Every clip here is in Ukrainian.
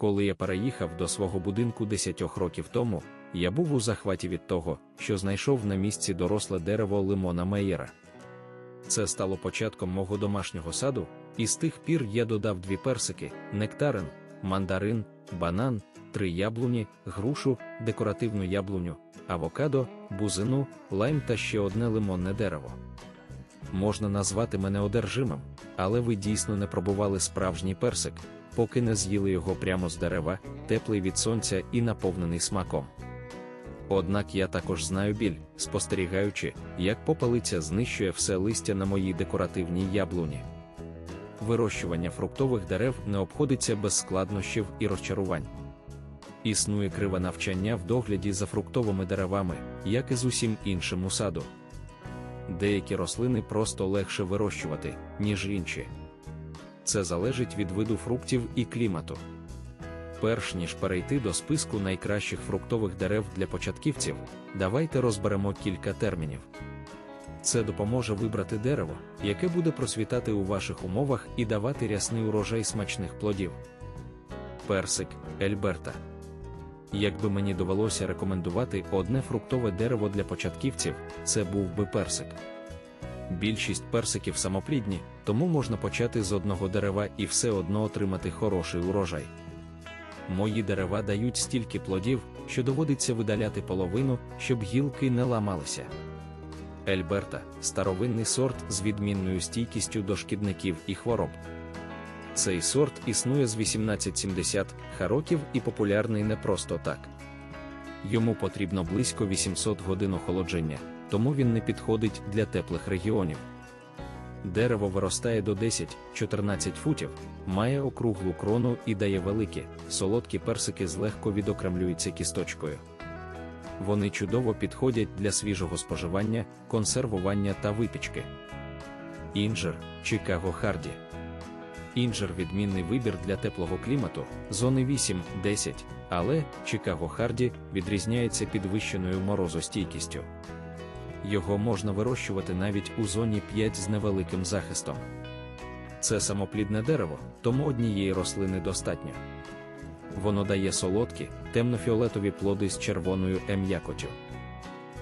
Коли я переїхав до свого будинку 10 років тому, я був у захваті від того, що знайшов на місці доросле дерево лимона Мейєра. Це стало початком мого домашнього саду, і з тих пір я додав дві персики, нектарин, мандарин, банан, три яблуні, грушу, декоративну яблуню, авокадо, бузину, лайм та ще одне лимонне дерево. Можна назвати мене одержимим, але ви дійсно не пробували справжній персик, поки не з'їли його прямо з дерева, теплий від сонця і наповнений смаком. Однак я також знаю біль, спостерігаючи, як попелиця знищує все листя на моїй декоративній яблуні. Вирощування фруктових дерев не обходиться без складнощів і розчарувань. Існує криве навчання в догляді за фруктовими деревами, як і з усім іншим у саду. Деякі рослини просто легше вирощувати, ніж інші. Це залежить від виду фруктів і клімату. Перш ніж перейти до списку найкращих фруктових дерев для початківців, давайте розберемо кілька термінів. Це допоможе вибрати дерево, яке буде просвітати у ваших умовах і давати рясний урожай смачних плодів. Персик Ельберта. Якби мені довелося рекомендувати одне фруктове дерево для початківців, це був би персик. Більшість персиків самоплідні, тому можна почати з одного дерева і все одно отримати хороший урожай. Мої дерева дають стільки плодів, що доводиться видаляти половину, щоб гілки не ламалися. Ельберта старовинний сорт з відмінною стійкістю до шкідників і хвороб. Цей сорт існує з 1870 років і популярний не просто так. Йому потрібно близько 800 годин охолодження, тому він не підходить для теплих регіонів. Дерево виростає до 10-14 футів, має округлу крону і дає великі, солодкі персики злегко відокремлюються кісточкою. Вони чудово підходять для свіжого споживання, консервування та випічки. Інжир Чикаго Харді. Інжир відмінний вибір для теплого клімату, зони 8-10, але Чикаго Харді відрізняється підвищеною морозостійкістю. Його можна вирощувати навіть у зоні 5 з невеликим захистом. Це самоплідне дерево, тому однієї рослини достатньо. Воно дає солодкі, темнофіолетові плоди з червоною ем'якотю.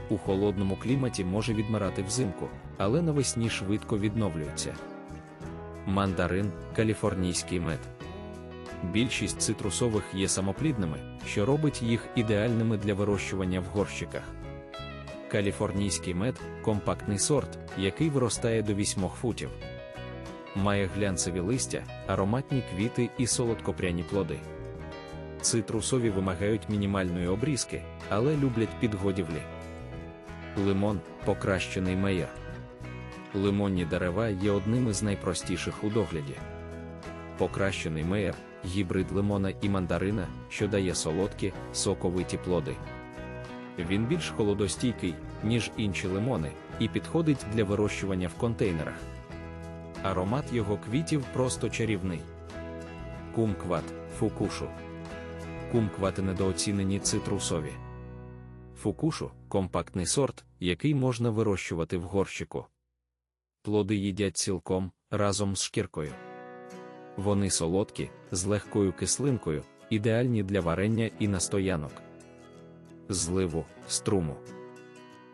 У холодному кліматі може відмирати взимку, але навесні швидко відновлюється. Мандарин каліфорнійський мед. Більшість цитрусових є самоплідними, що робить їх ідеальними для вирощування в горщиках. Каліфорнійський мед компактний сорт, який виростає до 8 футів. Має глянцеві листя, ароматні квіти і солодкопряні плоди. Цитрусові вимагають мінімальної обрізки, але люблять підгодівлі. Лимон покращений меєр. Лимонні дерева є одним із найпростіших у догляді. Покращений меєр гібрид лимона і мандарина, що дає солодкі, соковиті плоди. Він більш холодостійкий, ніж інші лимони, і підходить для вирощування в контейнерах. Аромат його квітів просто чарівний. Кумкват фукушу. Кумквати недооцінені цитрусові. Фукушу компактний сорт, який можна вирощувати в горщику. Плоди їдять цілком разом з шкіркою. Вони солодкі, з легкою кислинкою, ідеальні для варення і настоянок. Зливу, струму.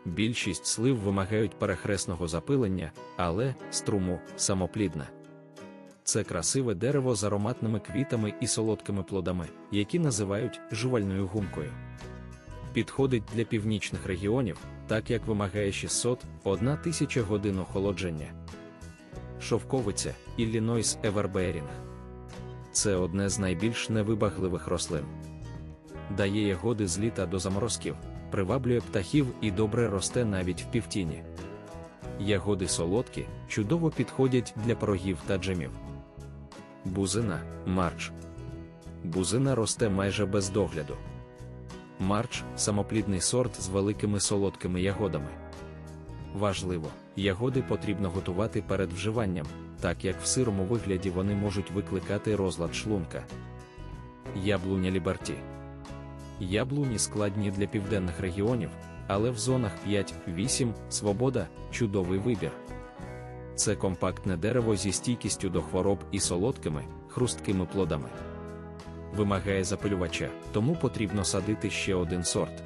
Більшість слив вимагають перехресного запилення, але струму самоплідна. Це красиве дерево з ароматними квітами і солодкими плодами, які називають жувальною гумкою. Підходить для північних регіонів, так як вимагає 600-1 тисяча годин охолодження. Шовковиця Іллінойс Еверберінг. Це одне з найбільш невибагливих рослин. Дає ягоди з літа до заморозків, приваблює птахів і добре росте навіть в півтіні. Ягоди солодкі, чудово підходять для порогів та джемів. Бузина марч. Бузина росте майже без догляду. Марч самоплідний сорт з великими солодкими ягодами. Важливо, ягоди потрібно готувати перед вживанням, так як в сирому вигляді вони можуть викликати розлад шлунка. Яблуня Ліберті. Яблуні складні для південних регіонів, але в зонах 5-8 свобода чудовий вибір. Це компактне дерево зі стійкістю до хвороб і солодкими, хрусткими плодами. Вимагає запилювача, тому потрібно садити ще один сорт.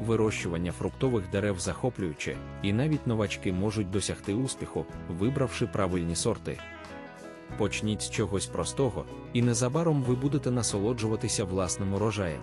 Вирощування фруктових дерев захоплююче, і навіть новачки можуть досягти успіху, вибравши правильні сорти. Почніть з чогось простого, і незабаром ви будете насолоджуватися власним урожаєм.